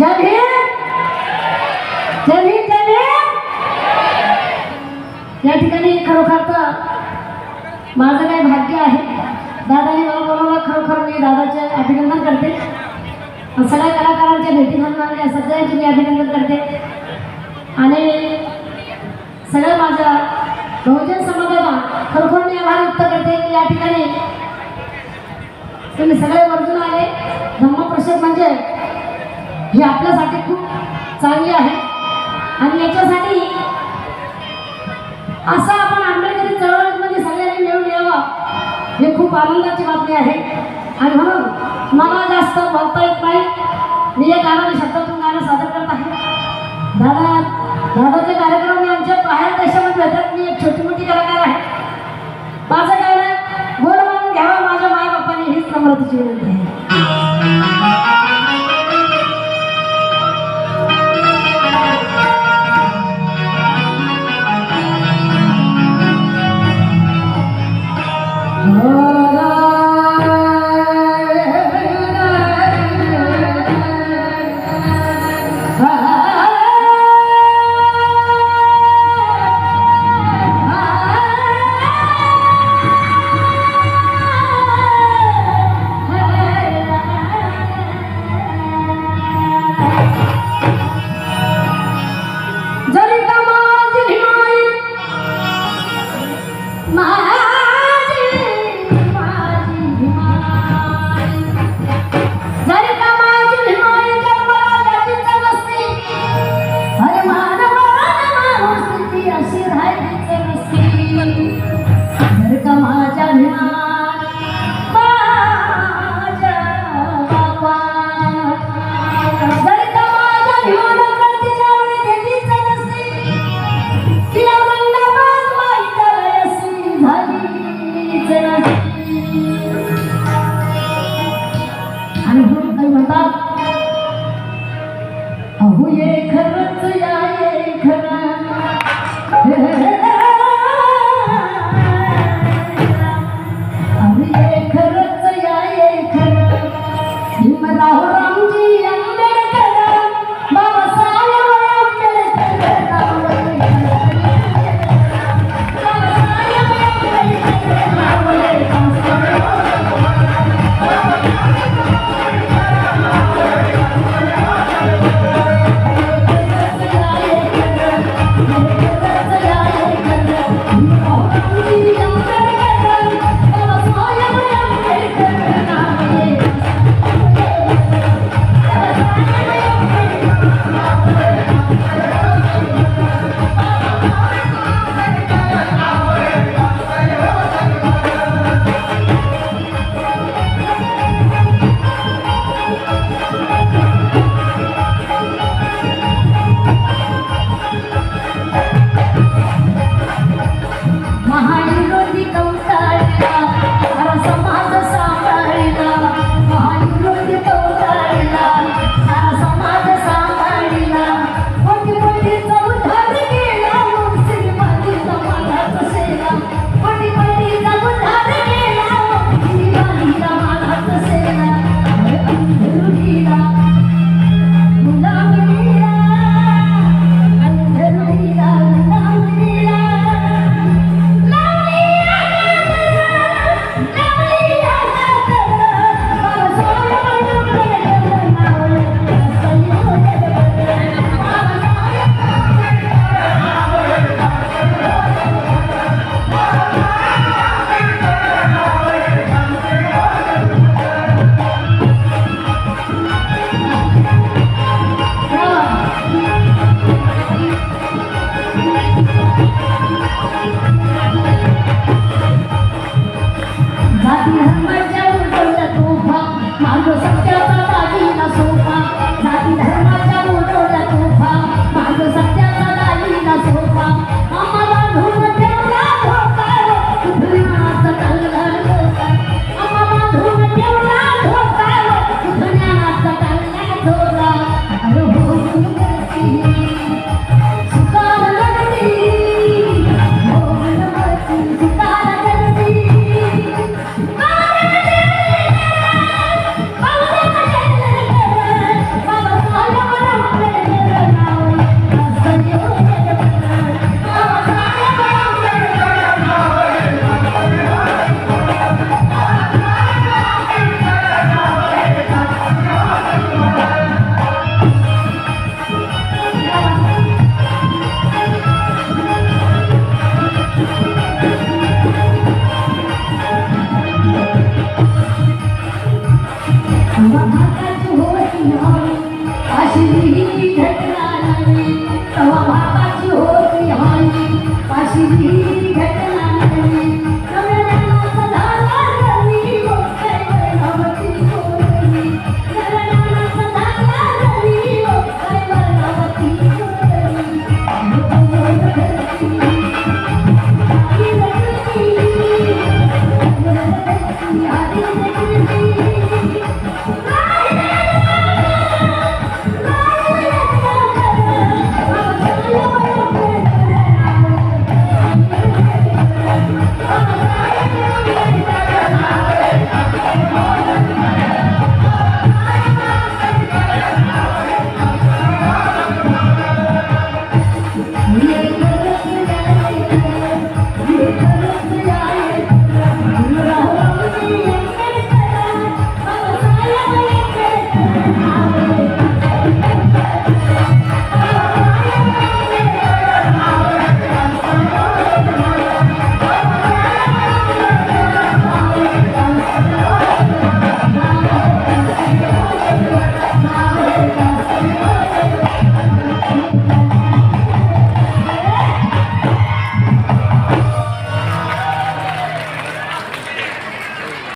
जय भीम जय भीम जय भीम या ठिकाणी खरोखर तर माझं काही भाग्य आहे. दादाने मला बोलवलं खरोखर मी दादाचे अभिनंदन करते. सगळ्या कलाकारांच्या भेटी घालून आणल्या सगळ्यांचे मी अभिनंदन करते. आणि सगळं माझ्या बहुजन समाजाला खरोखर मी आभार व्यक्त करते. की या ठिकाणी तुम्ही सगळे वर्जून आले. धम्मप्रसाद म्हणजे ही आपल्यासाठी खूप चांगली आहे. आणि याच्यासाठी असं आपण आंबेडकरी चळवळीमध्ये सगळ्यांनी मिळून यावं हे खूप आनंदाची बातमी आहे. आणि म्हणून मला जास्त बोलता येत नाही. मी या गाणं शब्दातून गाणं सादर करत आहे. दादा दादाचे कार्यक्रम मी आमच्या बाहेर देशामध्ये भेटत मी एक छोटी मोठी कलाकार आहे. माझं गाणं गोड मानून घ्यावं माझ्या मायबापाने हीच नम्रतेची विनंती आहे. आणि म्हणून काही म्हणतात अहो ये खरंच या ये खरंच